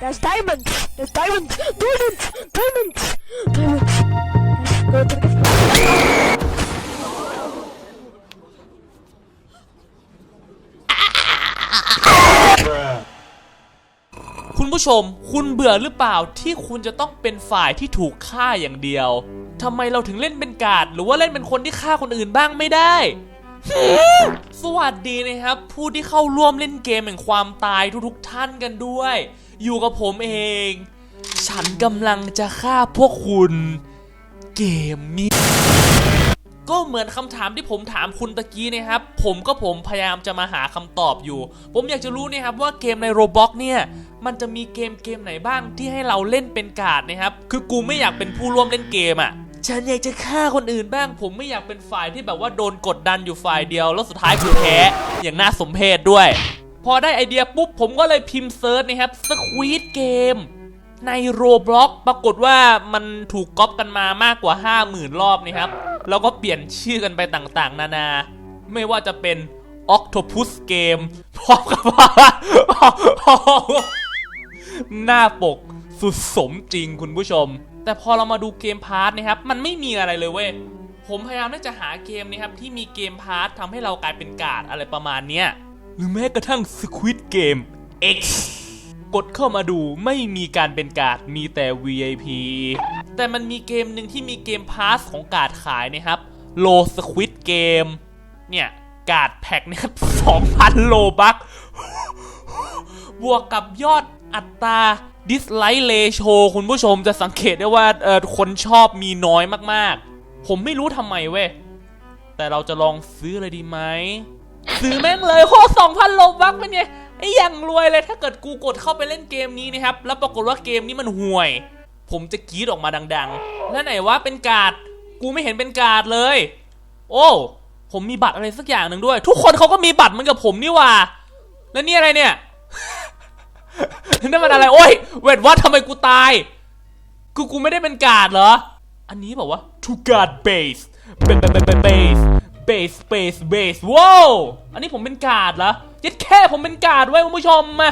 That's diamonds. That's diamonds. Diamonds. Diamonds. Diamonds. Go to the คุณผู้ชม คุณเบื่อหรือเปล่าที่คุณจะต้องเป็นฝ่ายที่ถูกฆ่าอย่างเดียวทำไมเราถึงเล่นเป็นกาดหรือว่าเล่นเป็นคนที่ฆ่าคนอื่นบ้างไม่ได้ สวัสดีนะครับ ผู้ที่เข้าร่วมเล่นเกมแห่งความตายทุกๆท่านกันด้วย อยู่กับผมเอง ฉันกำลังจะฆ่าพวกคุณ เกมนี้ก็เหมือนคำถามที่ผมถามคุณตะกี้นะครับ ผมก็ผมพยายามจะมาหาคำตอบอยู่ ผมอยากจะรู้นะครับว่าเกมใน Roblox เนี่ย มันจะมีเกมเกมไหนบ้างที่ให้เราเล่นเป็นการ์ดนะครับ คือกูไม่อยากเป็นผู้ร่วมเล่นเกมอะ่ะ ฉันอยากจะฆ่าคนอื่นบ้าง ผมไม่อยากเป็นฝ่ายที่แบบว่าโดนกดดันอยู่ฝ่ายเดียว แล้วสุดท้ายกูแพ้อย่างน่าสมเพชด้วย พอได้ไอเดียปุ๊บ ผมก็เลยพิมพ์เซิร์ชนะครับ Squid Game ใน Roblox ปรากฏว่ามันถูกก๊อปกันมามากกว่า 50,000 รอบนะครับ แล้วก็เปลี่ยนชื่อกันไปต่างๆ นานา ไม่ว่าจะเป็น Octopus Game พร้อมกับว่าหน้าปกสุดสมจริงคุณผู้ชม แต่พอเรามาดูเกมพาร์ทนะครับ มันไม่มีอะไรเลยเว้ย ผมพยายามที่จะหาเกมนะครับที่มีเกมพาร์ททำให้เรากลายเป็นกาดอะไรประมาณเนี้ย หรือแม้กระทั่ง Squid Game X กดเข้ามาดูไม่มีการเป็นกาดมีแต่ VIP แต่มันมีเกมหนึ่งที่มีเกมพาสของกาดขายนะครับ Low Squid Game เนี่ยกาดแพ็คเนี่ย2,000โลบัก บวกกับยอด อัตรา dislike ratio คุณผู้ชมจะสังเกตได้ว่าเออคนชอบมีน้อยมากๆ ผมไม่รู้ทำไมเว้ย แต่เราจะลองซื้อเลยดีไหม ซื้อแม่งเลยโคสองพันโลบักเป็นไงไอ้ย่างรวยเลยถ้าเกิดกูกดเข้าไปเล่นเกมนี้นะครับ แล้วปรากฏว่าเกมนี้มันห่วย ผมจะกรีดออกมาดัง ๆ แล้วไหนว่าเป็นการ์ดกูไม่เห็นเป็นการ์ดเลย โอ้ผมมีบัตรอะไรสักอย่างหนึ่งด้วย ทุกคนเขาก็มีบัตรเหมือนกับผมนี่ว่า แล้วนี่อะไรเนี่ย นั่นมันอะไรโอ้ยเวทว่าทำไมกูตาย กูกูไม่ได้เป็นการ์ดเหรอ อันนี้บอกว่า to guard base base base base base base base ว้าวอันนี้ผมเป็นการ์ดเหรอยัดแค่ผมเป็นการ์ดไว้คุณผู้ชมมา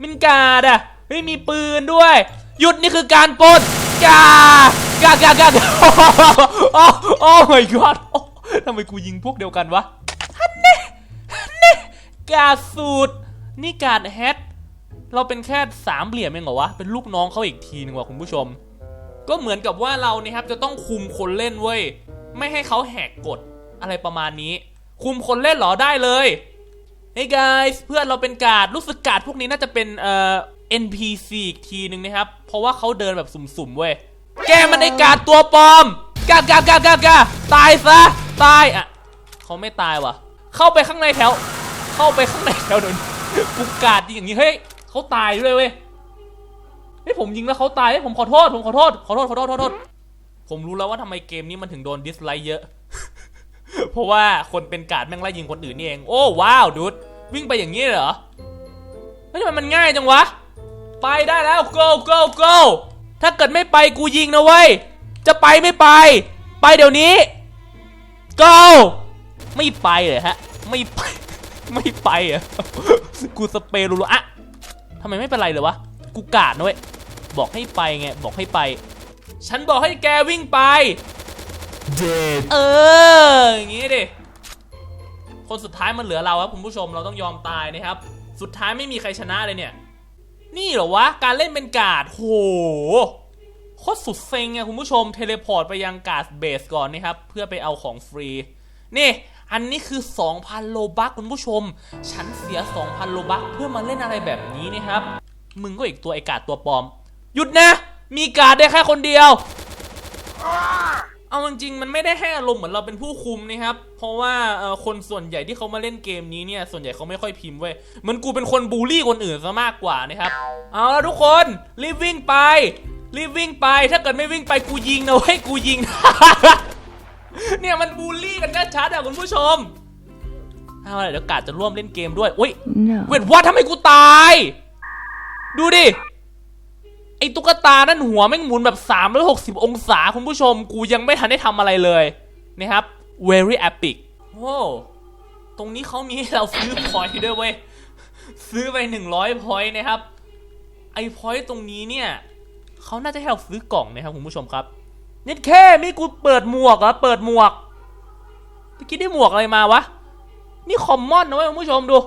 เป็นการ์ดอะเฮ้ยมีปืนด้วย หยุดนี่คือการปล้นกากากากาโอ้โอ้ my god โอ้ทำไมกูยิงพวกเดียวกันวะฮันเน่ฮันเน่กาดสูตรนี่การ์ดแฮท เราเป็นแค่สามเหลี่ยมเองเหรอวะ เป็นลูกน้องเขาอีกทีนึงว่ะคุณผู้ชม ก็เหมือนกับว่าเรานี่ครับจะต้องคุมคนเล่นเว้ย ไม่ให้เขาแหกกฎอะไรประมาณนี้ คุมคนเล่นหรอได้เลย Hey guys เพื่อนเราเป็นการ์ดรู้สึกการ์ดพวกนี้น่าจะเป็นเอ่อ NPC อีกทีนึงนะครับ เพราะว่าเขาเดินแบบสุ่มๆเว้ย แกมันไอการ์ดตัวปลอม กากากากากาตายซะ ตายอะเขาไม่ตายว่ะ เข้าไปข้างในแถว เข้าไปข้างในแถวเดี๋ยวนี้กูการ์ดยิงอย่างนี้เฮ้ย เขาตายด้วยเว้ยเฮ้ยผมยิงแล้วเขาตายเฮ้ยผมขอโทษ ผมขอโทษ ขอโทษ ขอโทษ ขอโทษ ผมรู้แล้วว่าทำไมเกมนี้มันถึงโดนดิสไลค์เยอะ เพราะว่าคนเป็นการ์ดแม่งไล่ยิงคนอื่นนี่เอง โอ้ว้าวดูดวิ่งไปอย่างนี้เหรอเฮ้ยทำไมมันง่ายจังวะ ไปได้แล้ว go go go ถ้าเกิดไม่ไปกูยิงนะเว้ย จะไปไม่ไป ไปเดี๋ยวนี้ go ไม่ไปเลยฮะ ไม่ไป ไม่ไปอะ กูสเปรย์รัวๆอะ ทำไมไม่เป็นไรเลยวะ กูกาดนะเว้ย บอกให้ไปไง บอกให้ไป ฉันบอกให้แกวิ่งไปเออ อย่างงี้ดิ คนสุดท้ายมันเหลือเราครับคุณผู้ชม เราต้องยอมตายนะครับ สุดท้ายไม่มีใครชนะเลยเนี่ย นี่เหรอวะ การเล่นเป็นการ์ดโห โคตรสุดเซ็งอะคุณผู้ชม เทเลพอร์ตไปยังการ์ดเบสก่อนนะครับ เพื่อไปเอาของฟรี นี่ อันนี้คือ 2,000 โลบักคุณผู้ชม ฉันเสีย 2,000 โลบักเพื่อมาเล่นอะไรแบบนี้นะครับ มึงก็อีกตัวไอกาดตัวปลอม หยุดนะ มีกาดได้แค่คนเดียว เอาจริงๆมันไม่ได้ให้อารมณ์เหมือนเราเป็นผู้คุมนะครับ เพราะว่าคนส่วนใหญ่ที่เขามาเล่นเกมนี้เนี่ย ส่วนใหญ่เขาไม่ค่อยพิมพ์เว้ย เหมือนกูเป็นคนบูลลี่คนอื่นซะมากกว่านะครับ เอาละทุกคนรีบวิ่งไป รีบวิ่งไป ถ้าเกิดไม่วิ่งไปกูยิงนะเว้ย กูยิง เนี่ยมันบูลลี่กันชัดๆอะคุณผู้ชมเอาละเดี๋ยวกาดจะร่วมเล่นเกมด้วยอุ้ย No. เวทว่าทำไมกูตาย ดูดิ ไอตุ๊กตานั่นหัวแม่งหมุนแบบ 360 องศาคุณผู้ชม กูยังไม่ทันได้ทำอะไรเลยนะครับ very epic โอ้ตรงนี้เขามีให้เราซื้อพอยต์ด้วยเว้ย ซื้อไป 100พอยต์นะครับ ไอพอยต์ตรงนี้เนี่ย เขาน่าจะให้เราซื้อกล่องนะครับคุณผู้ชมครับ นี่แค่มีกูเปิดหมวกเหรอเปิดหมวกเมื่อกี้ได้หมวกอะไรมาวะ นี่คอมมอนนะเว้ยคุณผู้ชมดู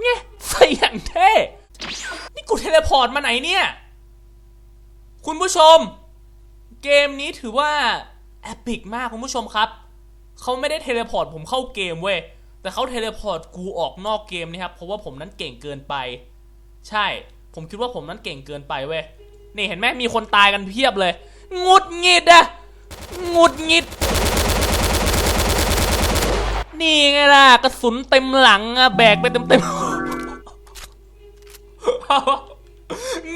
เนี่ยใส่อย่างเท่นี่กูเทเลพอร์ตมาไหนเนี่ย คุณผู้ชม เกมนี้ถือว่าแอปิกมากคุณผู้ชมครับเขาไม่ได้เทเลพอร์ตผมเข้าเกมเว้ยแต่เขาเทเลพอร์ตกูออกนอกเกมนะครับเพราะว่าผมนั้นเก่งเกินไป ใช่ ผมคิดว่าผมนั้นเก่งเกินไปเว้ยนี่เห็นไหมมีคนตายกันเพียบเลย งุดหงิดอะงุดหงิด นี่ไงล่ะกระสุนเต็มหลังอะแบกไปเต็มเต็ม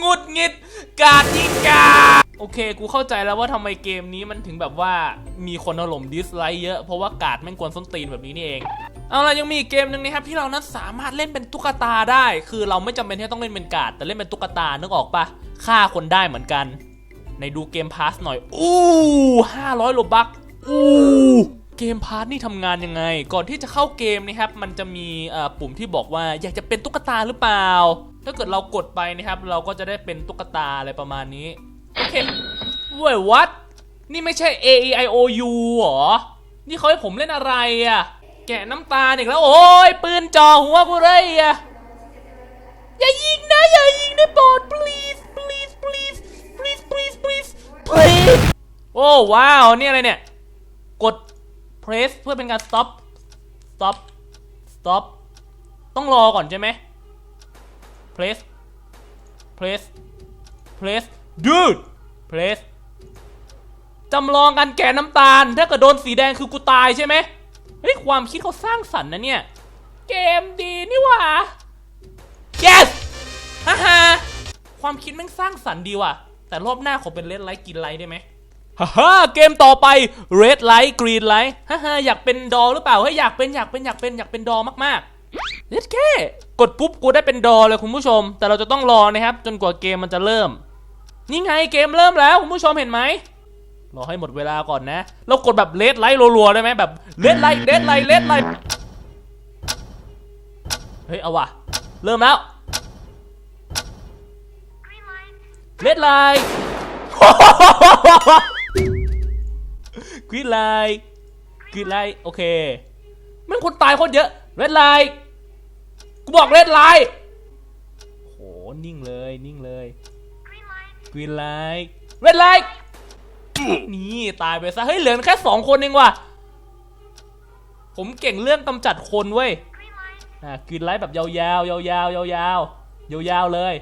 งุดหงิด กาดยิงกาดโอเค กูเข้าใจแล้วว่าทำไมเกมนี้มันถึงแบบว่ามีคนถล่มดิสไลค์เยอะ เพราะว่ากาดแม่งกวนส้นตีนแบบนี้นี่เอง เอาล่ะยังมีอีกเกมหนึ่งนะครับที่เรานั้นสามารถเล่นเป็นตุ๊กตาได้ คือเราไม่จำเป็นที่ต้องเล่นเป็นกาดแต่เล่นเป็นตุ๊กตานึกออกปะฆ่าคนได้เหมือนกัน ในดูเกมพาสหน่อย อู้ห้าร้อยโลบักอู้เกมพาร์ทนี่ทำงานยังไง ก่อนที่จะเข้าเกมนะครับ มันจะมีปุ่มที่บอกว่าอยากจะเป็นตุ๊กตาหรือเปล่า ถ้าเกิดเรากดไปนะครับ เราก็จะได้เป็นตุ๊กตาอะไรประมาณนี้ โอเคเว้ย what นี่ไม่ใช่ A E I O U หรอ นี่เขาให้ผมเล่นอะไรอะ แกะน้ำตาอีกแล้ว โอ้ยปืนจ่อหัวกูเลยอะอย่ายิงนะ อย่ายิงนะโปรด please โอ้ว้าว นี่อะไรเนี่ย กด press เพื่อเป็นการ stop stop stop ต้องรอก่อนใช่ไหม press press press dude press จำลองการแกะน้ำตาล ถ้าเกิดโดนสีแดงคือกูตายใช่ไหมเฮ้ย ความคิดเขาสร้างสรรค์นะเนี่ย เกมดีนี่หว่า yes ฮ่าฮ่าความคิดแม่งสร้างสรรค์ดีว่ะ แต่รอบหน้าขอเป็นเลดไลท์กินไลท์ได้ไหมฮ่าฮ่าเกมต่อไป red light green light ฮ่าฮ่าอยากเป็นดอหรือเปล่าเฮ้ยอยากเป็นอยากเป็นอยากเป็นอยากเป็นดอมากๆเล็ดแค่กดปุ๊บกูได้เป็นดอเลยคุณผู้ชม แต่เราจะต้องรอนะครับ จนกว่าเกมมันจะเริ่ม นี่ไงเกมเริ่มแล้วคุณผู้ชมเห็นไหมรอให้หมดเวลาก่อนนะ เรากดแบบเลดไลท์รัวๆได้ไหมแบบเลดไลท์เลดไลท์เลดไลท์เฮ้ยเอาว่ะ เริ่มแล้ว เลดไลท์กรีนไลท์กรีนไลท์โอเคแม่งคนตายโคนเยอะเลดไลท์กูบอกเลดไลท์โหนิ่งเลยนิ่งเลยกรีนไลท์เรดไลท์นี่ตายไปซะเฮ้ยเหลือแค่สองคนเองว่ะผมเก่งเรื่องกำจัดคนเว้ยอะกรีนไลท์แบบยาวๆยาวๆยาวๆยาวๆยาวๆเลย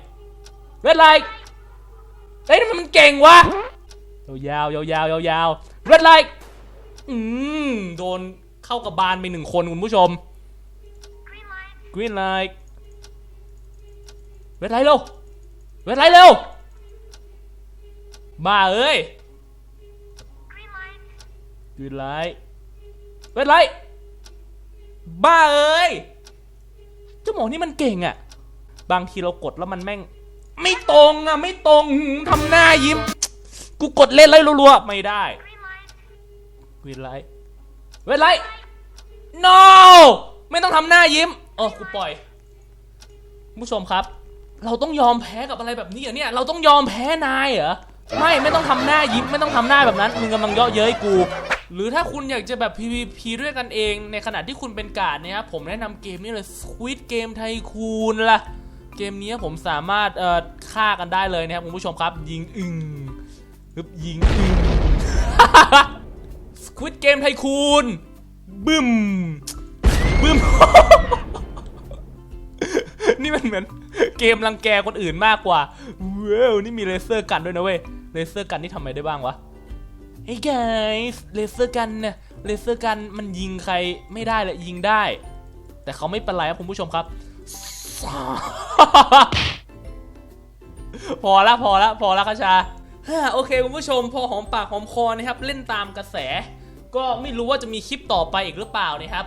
เรดไลท์ เฮ้ยทำไมมันเก่งวะยาวๆยาวยาวเรดไลท์อืมโดนเข้ากับบานไปหนึ่งคนคุณผู้ชมกรีนไลท์เรดไลท์เร็วเรดไลท์เร็วบ้าเอ้ยกรีนไลท์เรดไลท์บ้าเอ้ยเจ้าหมอนี่มันเก่งอะบางทีเรากดแล้วมันแม่ง ไม่ตรงอะไม่ตรงทำหน้ายิ้ม กูกดเล่นไล่รัวๆไม่ได้กรีนไลเรดไล no ไม่ต้องทำหน้ายิ้มเออกูปล่อยผู้ชมครับ เราต้องยอมแพ้กับอะไรแบบนี้เหรอเนี่ย เราต้องยอมแพ้นายเหรอไม่ไม่ต้องทำหน้ายิ้มไม่ต้องทำหน้าแบบนั้นมึงกำลังเยาะเย้ยกูหรือถ้าคุณอยากจะแบบ PVP ด้วยกันเอง ในขณะที่คุณเป็นกาดเนะครับผมแนะนำเกมนี้เลย Squid Game Tycoon ล่ะ เกมนี้ผมสามารถเอ่อฆ่ากันได้เลยนะครับคุณผู้ชมครับ ยิงอึงฮึบยิงอึง Squid Game Tycoon บึ้มบึ้มนี่มันเหมือนเกมรังแกคนอื่นมากกว่าว้าวนี่มีเลเซอร์กันด้วยนะเว้ยเลเซอร์กันนี่ทำอะไรได้บ้างวะเฮ้ย guys เลเซอร์กันเนี่ยเลเซอร์กันมันยิงใครไม่ได้เลยยิงได้ แต่เขาไม่เป็นไรครับคุณผู้ชมครับ พอละพอละพอละคาฮ่าโอเคคุณผู้ชมพอหอมปากหอมคอนะครับเล่นตามกระแส ก็ไม่รู้ว่าจะมีคลิปต่อไปอีกหรือเปล่านะครับ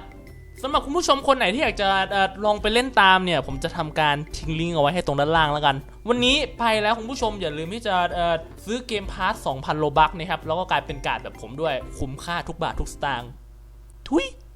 สำหรับคุณผู้ชมคนไหนที่อยากจะลองไปเล่นตามเนี่ย ผมจะทำการทิ้งลิงก์เอาไว้ให้ตรงด้านล่างแล้วกัน วันนี้ไปแล้วคุณผู้ชมอย่าลืมที่จะซื้อเกมพาร์ท2,000 โลบักนะครับ แล้วก็กลายเป็นการ์ดแบบผมด้วยคุ้มค่าทุกบาททุกสตางค์ทุย